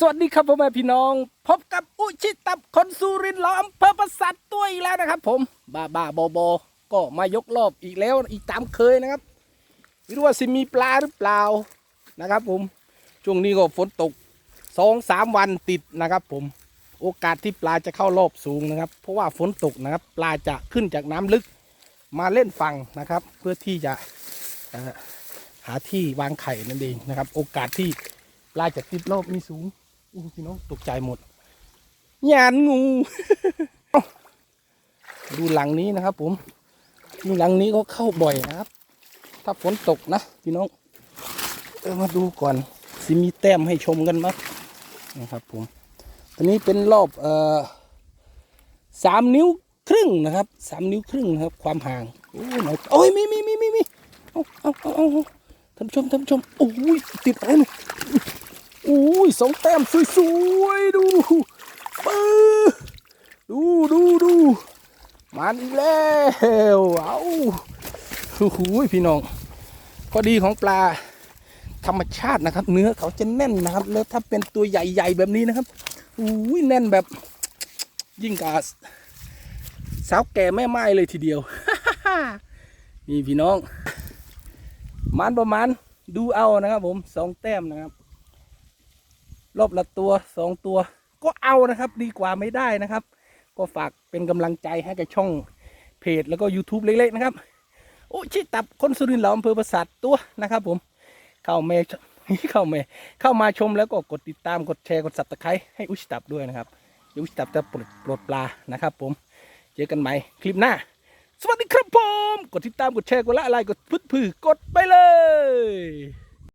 สวัสดีครับพ่อแม่พี่น้อง พบกับอุชิตับคนสุรินทร์เราอำเภอประสัตตัวอีกแล้วนะครับ ผมบ้าบ้าบอบอก็มายกรอบอีกแล้วอีกตามเคยนะครับไม่รู้ว่าสิมีปลาหรือเปล่านะครับ ผมช่วงนี้ก็ฝนตกสองสามวันติดนะครับ ผมโอกาสที่ปลาจะเข้ารอบสูงนะครับ เพราะว่าฝนตกนะครับ ปลาจะขึ้นจากน้ำลึกมาเล่นฝั่งนะครับ เพื่อที่จะหาที่วางไข่นั่นเองนะครับ โอกาสที่ปลาจะติดรอบมีสูง อู้พี่น้องตกใจหมดยานงู ดูหลังนี้นะครับ ผมนี่หลังนี้ก็เข้าบ่อยนะครับ ถ้าฝนตกนะพี่น้องเออมาดูก่อนสิมีแต้มให้ชมกันมั้ยนะครับ ผมตัวนี้เป็นรอบเอ่อสามนิ้วครึ่งนะครับสามนิ้วครึ่งนะครับ ความห่างโอ้ยโอ้ยมีมีมีมีมีเอาเอาเอาเอาเอาท่านผู้ชมท่านผู้ชมโอ้ยติดอะไรเนี่ย อุ้ยสองแต้มสวยๆ ดูปื้ดูดูดูมันอีกแล้วเอาโอ้โหพี่น้องพอดีของปลาธรรมชาตินะครับ เนื้อเขาจะแน่นนะครับ แล้วถ้าเป็นตัวใหญ่ๆแบบนี้นะครับอุ้ยแน่นแบบยิ่งกับสาวแก่แม่ไม้เลยทีเดียวนี่พี่น้อง มันประมาณดูเอานะครับผมสองแต้มนะครับ รอบละตัวสองตัว ก็เอานะครับ ดีกว่าไม่ได้นะครับ ก็ฝากเป็นกำลังใจให้กับช่องเพจแล้วก็ YouTube เล็กๆนะครับ โอ้ชิตับคนสุรินทร์เราอำเภอประสาทตัวนะครับ ผมเข้าเมเข้าเมเข้ามาชมแล้วก็กดติดตามกดแชร์กดสับตะไคร้ให้อุชิตับด้วยนะครับเดี๋ยวอุชิตับจะปลดปลดปลานะครับ ผมเจอกันใหม่คลิปหน้า สวัสดีครับผม กดติดตามกดแชร์กดละอะไรกดพึ่งพือกดไปเลย